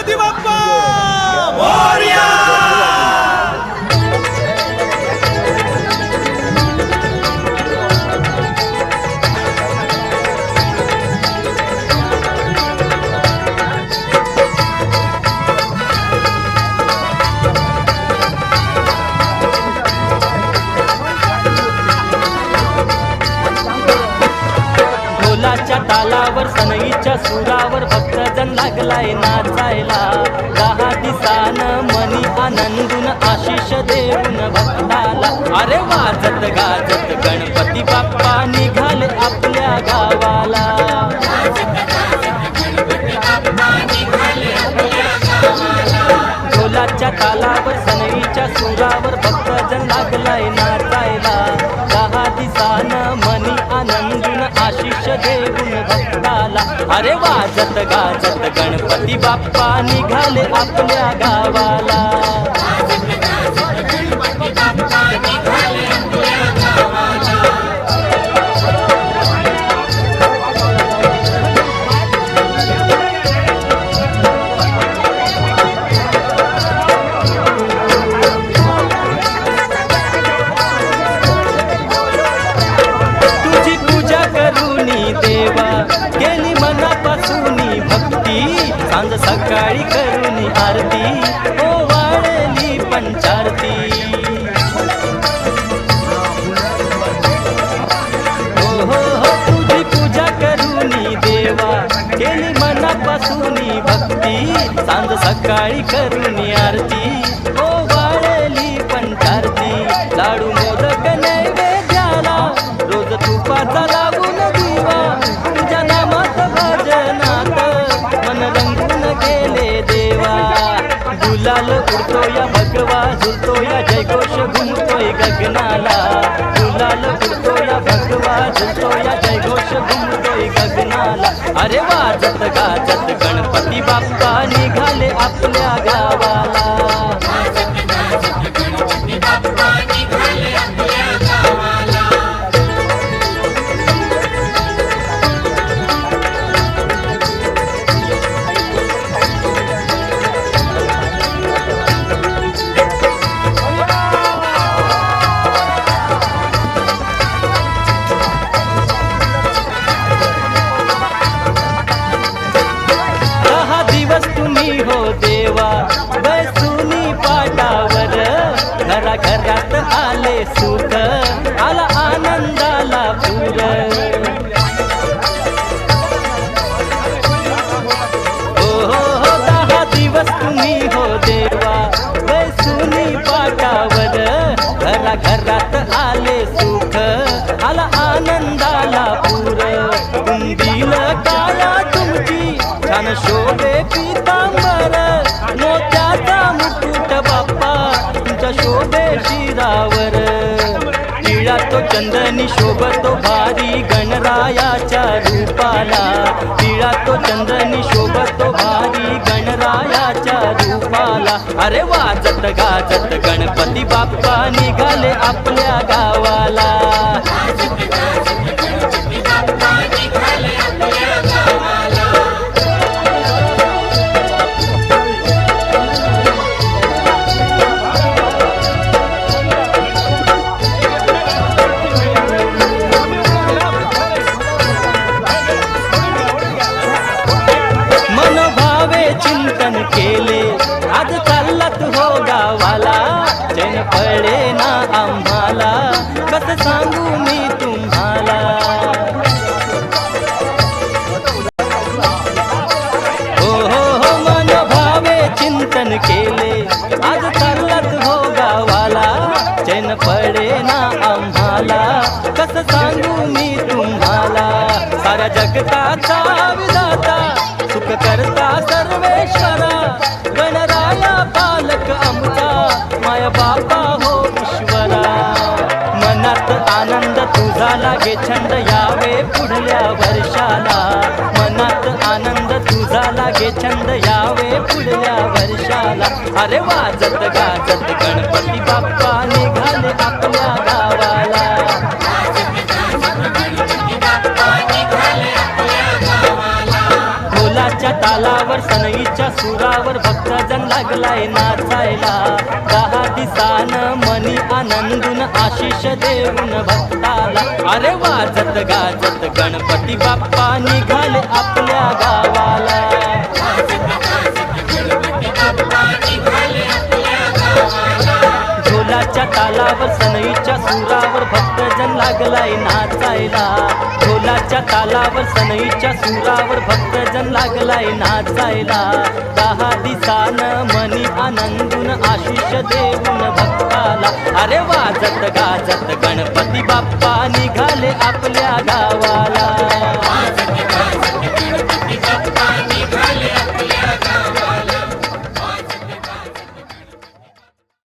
गणपती बाप्पा ढोलाच्या तालावर सनईच्या सुरावर भक्तजन लागलाय नाचायला. दहा दिसान मनी आनंदून आशिष देऊन भक्ताला. अरे वाजत गाजत गणपती बाप्पा निघाले आपल्या गावाला. ढोलाच्या तालावर सनईच्या सुरावर आशिष देऊन भक्ताला. अरे वाजत गाजत गणपती बाप्पा निघाले आपल्या गावाला. केली मनापासूनी भक्ती. सांज सकाळी करूनी आरती. हो ओ वाळली पंचारती हो हो हो तुझी पूजा करूनी देवा. केली मनापासूनी भक्ती. सांज सकाळी करूनी आरती. ओ गुलाल उडतो या भगवा झुलतो या जयघोष घुमतोय गगनाला. गुलाल उडतो या भगवा झुलतो या जयघोष घुमतोय गगनाला. अरे वाजत गाजत गणपती बाप्पा निघाले आपल्या गावा सुख आला आनंदाला पूर. हो हो हो दहा दिवस तुम्ही हो देवा. बसूनी पाटावर घरा घरात आले सुख आला आनंदाला पूर. कुंदील काया तुमची छान शोभे पी चंदनी शोभतो भारी गणरायाच्या रूपाला. तिळा तो चंदनी शोभतो भारी गणरायाच्या रूपाला. अरे वाजत गाजत गणपती बाप्पा निघाले आपल्या गावाला. मनोभावे केले. आज चाललात हो गावाला. चैन पडे ना आम्हाला. कस सांगू मी तुम्हाला? हो हो हो मन भावे चिंतन केले. आज चाललात हो गावाला. चैन पडे ना आम्हाला. कस हो, हो, हो, सांगू मी तुम्हाला? साऱ्या जगताचा विधाता सुख करता बाबा हो ईश्वरा. मनात आनंद तुझा लागे छंद यावे पुढल्या वर्षाला. मनात आनंद तुझा लागे छंद यावे पुढल्या वर्षाला. अरे वाजत गाजत गणपती बाप्पा निघाले आपल्या गावाला. फुलाच्या तालावर सनईच्या सुरा लागलाय नाचायला. दहा दिसान मनी आनंदून आशिष देऊन भक्ताला. अरे वाजत गाजत गणपती बाप्पा निघाले आपल्या गावाला. ढोलाच्या तालावर सनईच्या सुरावर भक्तजन लागलाय नाचायला. ढोलाच्या तालावर सनईच्या सुरावर भक्तजन लागलाय नाचायला. दहा दिसान मनी आनंदून आशिष देऊन भक्ताला. अरे वाजत गाजत गणपती बाप्पा निघाले आपल्या गावाला.